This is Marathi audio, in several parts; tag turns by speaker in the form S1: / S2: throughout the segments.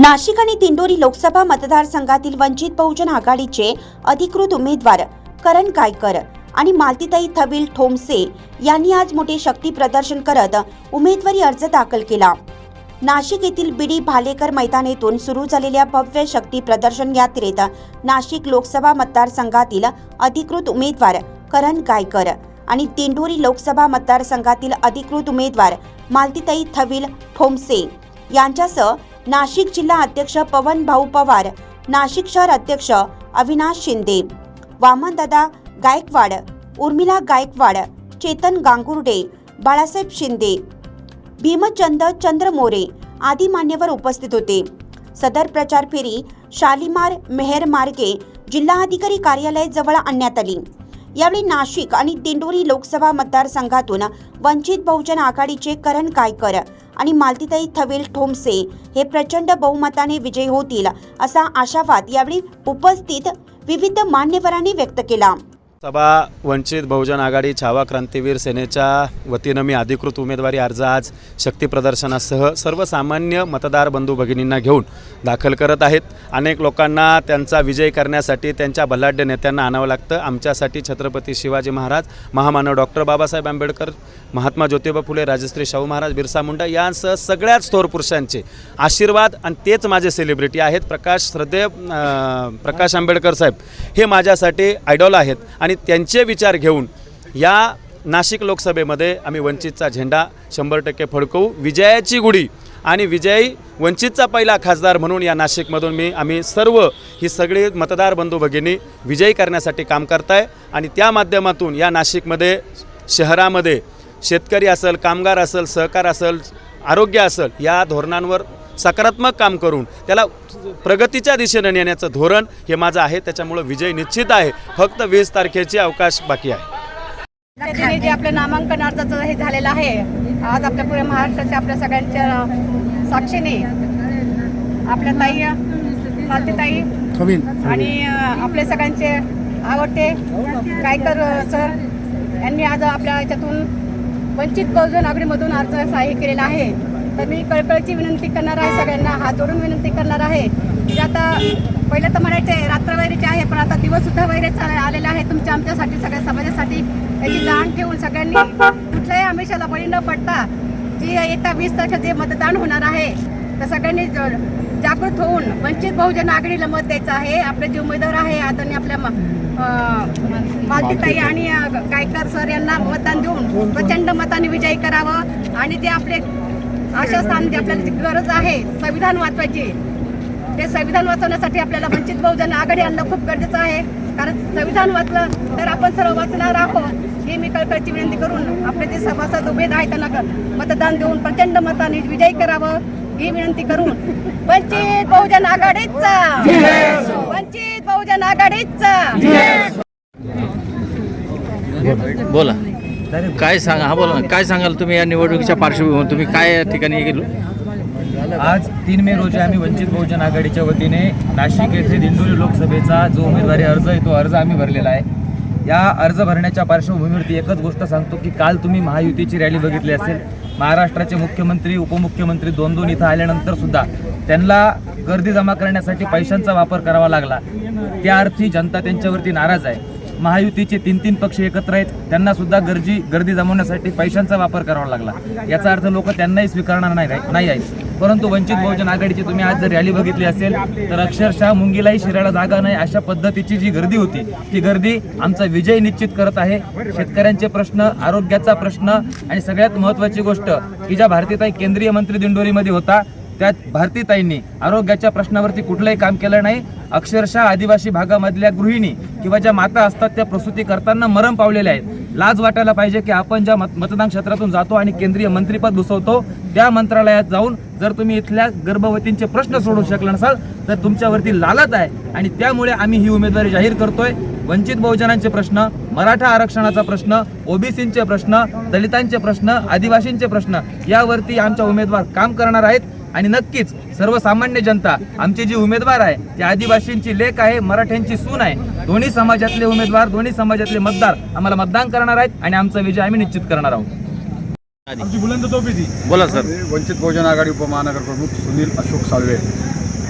S1: नाशिक आणि दिंडोरी लोकसभा मतदारसंघातील वंचित बहुजन आघाडीचे अधिकृत उमेदवार करण गायकर आणि मालतीताई थविल ठोमसे यांनी आज मोठे शक्ती प्रदर्शन करत उमेदवारी अर्ज दाखल केला. नाशिक येथील बिडी भालेकर मैदान येथून सुरू झालेल्या भव्य शक्ती प्रदर्शन यात्रेत नाशिक लोकसभा मतदारसंघातील अधिकृत उमेदवार करण गायकर आणि तेंडोरी लोकसभा मतदारसंघातील अधिकृत उमेदवार मालतीताई थविल ठोमसे यांच्यासह नाशिक जिल्हा अध्यक्ष पवन भाऊ पवार नाशिक शहर अध्यक्ष अविनाश शिंदे वामनदादा गायकवाड उर्मिला गायकवाड चेतन गांगुर्डे बाळासाहेब शिंदे भीमचंद चंद्र मोरे आदी मान्यवर उपस्थित होते. सदर प्रचार फेरी शालिमार मेहर मार्गे जिल्हाधिकारी कार्यालय जवळ आणण्यात आली. यावेळी नाशिक आणि दिंडोरी लोकसभा मतदारसंघातून वंचित बहुजन आघाडीचे करण गायकर आणि मालतीताई थवेल ठोंबसे हे प्रचंड बहुमताने विजयी होतील असा आशावाद यावेळी उपस्थित विविध मान्यवरांनी व्यक्त केला.
S2: सभा वंचित बहुजन आघाडी छावा क्रांतीवीर सेनेच्या वतीनं मी अधिकृत उमेदवारी अर्ज आज शक्तीप्रदर्शनासह सर्वसामान्य मतदार बंधू भगिनींना घेऊन दाखल करत आहेत. अनेक लोकांना त्यांचा विजय करण्यासाठी त्यांच्या बलाढ्य नेत्यांना आणावं लागतं. आमच्यासाठी छत्रपती शिवाजी महाराज महामानव डॉक्टर बाबासाहेब आंबेडकर महात्मा ज्योतिबा फुले राजश्री शाहू महाराज बिरसा मुंडा यांसह सगळ्याच थोर पुरुषांचे आशीर्वाद आणि तेच माझे सेलिब्रिटी आहेत. प्रकाश श्रद्धेव प्रकाश आंबेडकर साहेब हे माझ्यासाठी आयडॉल आहेत. आणि आणि त्यांचे विचार घेऊन या नाशिक लोकसभेमध्ये आम्ही वंचितचा झेंडा शंभर टक्के फडकवू. विजयाची गुढी आणि विजयी वंचितचा पहिला खासदार म्हणून या नाशिकमधून मी आम्ही सर्व ही सगळी मतदार बंधू भगिनी विजयी करण्यासाठी काम करताय आणि त्या माध्यमातून या नाशिकमध्ये शहरामध्ये शेतकरी असेल कामगार असेल सहकार असेल आरोग्य असेल या धोरणांवर सकारात्मक काम करून त्याला प्रगतीच्या दिशेने नेण्याचं धोरण हे माझं आहे. त्याच्यामुळं विजय निश्चित आहे. फक्त वीस तारखेची अवकाश बाकी आहे.
S3: जे आपलं नामांकन अर्जाचं हे झालेलं आहे आज आपल्या पुऱ्या महाराष्ट्राच्या आपल्या सगळ्यांच्या साक्षीने आपल्या ताई मालतीताई आणि आपले सगळ्यांचे आवडते गायकर सर यांनी आज आपल्या याच्यातून वंचित बहुजन आघाडीमधून अर्ज सहाय्य केलेला आहे. तर मी कळकळीची विनंती करणार आहे सगळ्यांना हात जोडून विनंती करणार आहे. की आता पहिलं तर म्हणायचे रात्र वैरीचे आहे पण आता दिवस सुद्धा वैरेच आलेला आहे. तुमच्या आमच्यासाठी सगळ्या समाजासाठी याची जाण ठेवून सगळ्यांनी कुठल्याही आमिषाला बळी न पडता जी येत्या वीस तारखेला जे मतदान होणार आहे तर सगळ्यांनी जागृत होऊन वंचित बहुजन आघाडीला मत द्यायचं आहे. आपले जे उमेदवार आहे आदरणीय आपल्या मालतीताई आणि गायकर सर यांना मतदान देऊन प्रचंड मताने विजयी करावं. आणि जे आपले आशास्थान जे आपल्याला जी गरज आहे संविधान वाचवायची. ते संविधान वाचवण्यासाठी आपल्याला वंचित बहुजन आघाडी आणणं खूप गरजेचं आहे. कारण संविधान वाचलं तर आपण सर्व वाचणार आहोत हे मी कळकळची विनंती करून आपले जे सभासद उमेद आहेत त्यांना मतदान देऊन प्रचंड मताने विजयी करावं ही विनंती करून वंचित बहुजन आघाडीचा. वंचित बहुजन आघाडीचा.
S4: बोला. काय सांगा हा बोला ना काय सांगाल तुम्ही या निवडणुकीच्या पार्श्वभूमीवर? तुम्ही काय या ठिकाणी गेलो
S5: आज तीन मे रोजी आम्ही वंचित बहुजन आघाडीच्या वतीने नाशिक येथे दिंडोरी लोकसभेचा जो उमेदवारी अर्ज आहे तो अर्ज आम्ही भरलेला आहे. या अर्ज भरण्याच्या पार्श्वभूमीवरती एकच गोष्ट सांगतो की काल तुम्ही महायुतीची रॅली बघितली असेल. महाराष्ट्राचे मुख्यमंत्री उपमुख्यमंत्री दोन दोन इथं आल्यानंतर सुद्धा त्यांना गर्दी जमा करण्यासाठी पैशांचा वापर करावा लागला. त्या अर्थी जनता त्यांच्यावरती नाराज आहे. महायुतीचे तीन तीन पक्ष एकत्र आहेत त्यांना सुद्धा गर्दी गर्दी जमवण्यासाठी पैशांचा वापर करावा लागला. याचा अर्थ लोक त्यांनाही स्वीकारणार नाही नाही आहेत. परंतु वंचित बहुजन आघाडीची तुम्ही आज जर रॅली बघितली असेल तर अक्षरशः मुंगीलाही शिरायला जागा नाही अशा पद्धतीची जी गर्दी होती ती गर्दी आमचा विजय निश्चित करत आहे. शेतकऱ्यांचे प्रश्न आरोग्याचा प्रश्न आणि सगळ्यात महत्त्वाची गोष्ट की ज्या भारतीताई केंद्रीय मंत्री दिंडोरीमध्ये होता त्यात भारतीताईंनी आरोग्याच्या प्रश्नावरती कुठलंही काम केलं नाही. अक्षरशः आदिवासी भागामधल्या गृहिणी किंवा ज्या माता असतात त्या प्रसूती करताना मरण पावलेल्या आहेत. लाज वाटायला पाहिजे की आपण ज्या मत मतदान क्षेत्रातून जातो आणि केंद्रीय मंत्रीपद घुसवतो त्या मंत्रालयात जाऊन जर तुम्ही इथल्या गर्भवतींचे प्रश्न सोडू शकला नसाल तर तुमच्यावरती लालच आहे. आणि त्यामुळे आम्ही ही उमेदवारी जाहीर करतोय. वंचित बहुजनांचे प्रश्न मराठा आरक्षणाचा प्रश्न ओबीसींचे प्रश्न दलितांचे प्रश्न आदिवासींचे प्रश्न यावरती आमच्या उमेदवार काम करणार आहेत. आणि नक्कीच सर्वसामान्य जनता आमची जी उमेदवार आहे ती आदिवासींची लेख आहे मराठ्यांची सून आहे. दोन्ही समाजातले उमेदवार दोन्ही समाजातले मतदार आम्हाला मतदान करणार आहेत आणि आमचा विजय आम्ही निश्चित करणार आहोत.
S4: बोला सर.
S6: वंचित बहुजन आघाडी उपमहानगर प्रमुख सुनील अशोक साळवे.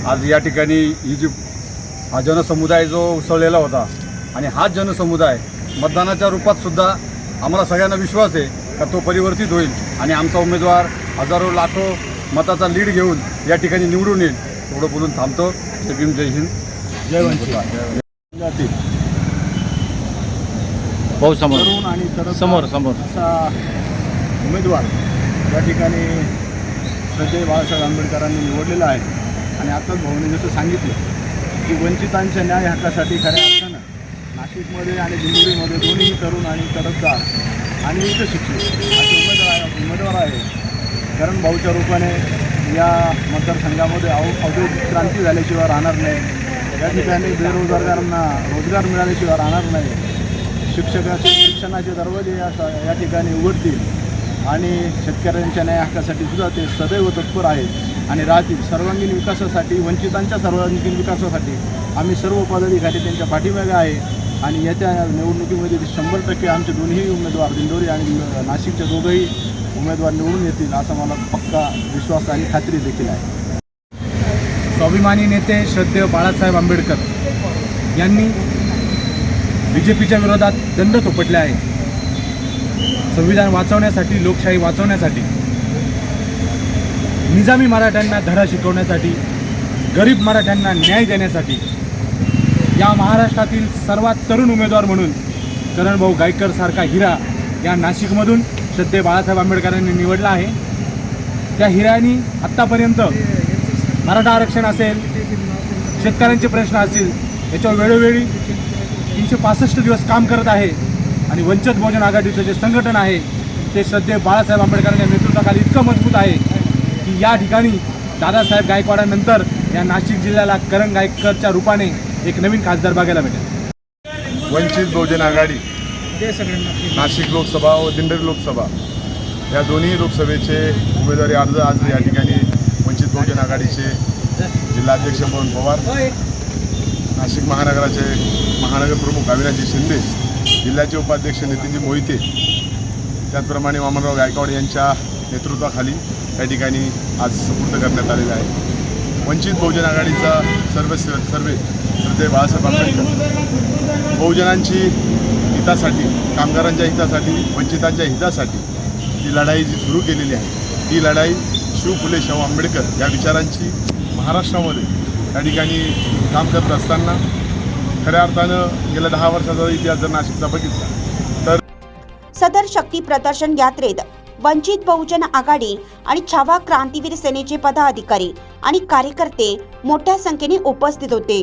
S6: आज या ठिकाणी ही जी हा जनसमुदाय जो उसळलेला होता आणि हाच जनसमुदाय मतदानाच्या रूपात सुद्धा आम्हाला सगळ्यांना विश्वास आहे का तो परिवर्तित होईल आणि आमचा उमेदवार हजारो लाखो मताचा लीड घेऊन या ठिकाणी निवडून येईल. थोडं बोलून थांबतो. जय भीम जय हिंद. जय वंचित.
S4: भाऊ समोर.
S7: तरुण आणि
S4: समोर समोर.
S7: असा उमेदवार या ठिकाणी श्रद्धेय बाळासाहेब आंबेडकरांनी निवडलेला आहे. आणि आताच भाऊने जसं सांगितलं की वंचितांच्या न्याय हक्कासाठी खऱ्या अर्थानं नाशिकमध्ये आणि दिंडोरीमध्ये दोन्ही तरुण आणि तरफदार आणि उच्च शिक्षित असे उमेदवार उमेदवार आहे करण भाऊच्या रूपाने या मतदारसंघामध्ये औ औद्योगिक क्रांती झाल्याशिवाय राहणार नाही. या ठिकाणी बेरोजगारांना रोजगार मिळाल्याशिवाय राहणार नाही. शिक्षकाचे शिक्षणाचे दरवाजे या या ठिकाणी उघडतील. आणि शेतकऱ्यांच्या न्याय हक्कासाठी सुद्धा ते सदैव तत्पर आहेत आणि राहतील. सर्वांगीण विकासासाठी वंचितांच्या सर्वांगीण विकासासाठी आम्ही सर्व पदाधिकारी त्यांच्या पाठीमागे आहे. आणि येत्या निवडणुकीमध्ये शंभर टक्के आमचे दोन्ही उमेदवार दिंडोरी आणि नाशिकच्या दोघंही उमेदवार निवडून येतील असा मला पक्का विश्वास आणि खात्री देखील आहे.
S6: स्वाभिमानी नेते श्रद्धेय बाळासाहेब आंबेडकर यांनी बी जे पीच्या विरोधात दंड थोपटले आहे. संविधान वाचवण्यासाठी लोकशाही वाचवण्यासाठी निजामी मराठ्यांना धडा शिकवण्यासाठी गरीब मराठ्यांना न्याय देण्यासाठी या महाराष्ट्रातील सर्वात तरुण उमेदवार म्हणून करणभाऊ गायकर सारखा हिरा या नाशिकमधून श्रद्धेय बाळासाहेब आंबेडकरांनी निवडला आहे. त्या हिऱ्यानी आत्तापर्यंत मराठा आरक्षण असेल शेतकऱ्यांचे प्रश्न असतील याच्यावर वेळोवेळी तीनशे पासष्ट दिवस काम करत आहे आणि वंचित बहुजन आघाडीचं जे संघटन आहे ते श्रद्धे बाळासाहेब आंबेडकरांच्या नेतृत्वाखाली इतकं मजबूत आहे की या ठिकाणी दादासाहेब गायकवाडानंतर या नाशिक जिल्ह्याला करण गायकरच्या रूपाने एक नवीन खासदार बघायला भेटेल.
S8: वंचित बहुजन आघाडी नाशिक लोकसभा व दिंडोरी लोकसभा. या दोन्ही लोकसभेचे उमेदवारी अर्ज आज या ठिकाणी वंचित बहुजन आघाडीचे जिल्हाध्यक्ष मोहन पवार नाशिक महानगराचे महानगर प्रमुख अविनाशजी शिंदे जिल्ह्याचे उपाध्यक्ष नितीनजी मोहिते त्याचप्रमाणे वामनराव गायकवाड यांच्या नेतृत्वाखाली या ठिकाणी आज सुपूर्द करण्यात आलेला आहे. वंचित बहुजन आघाडीचा सर्व सर्वे श्रद्धेय बाळासाहेब आंबेडकर. बहुजनांची हितासाठी कामगारांच्या हितासाठी वंचितांच्या हितासाठी जी लढाई जी सुरू केलेली आहे ही लढाई शिव फुले शाहू आंबेडकर या विचारांची महाराष्ट्रामध्ये या ठिकाणी काम करत असताना खऱ्या अर्थानं गेल्या दहा वर्षाचा इतिहास जर नाशिकचा बघितला तर
S1: सदर शक्ती प्रदर्शन यात्रेत वंचित बहुजन आघाडी आणि छावा क्रांतीवीर सेनेचे पदाधिकारी आणि कार्यकर्ते मोठ्या संख्येने उपस्थित होते.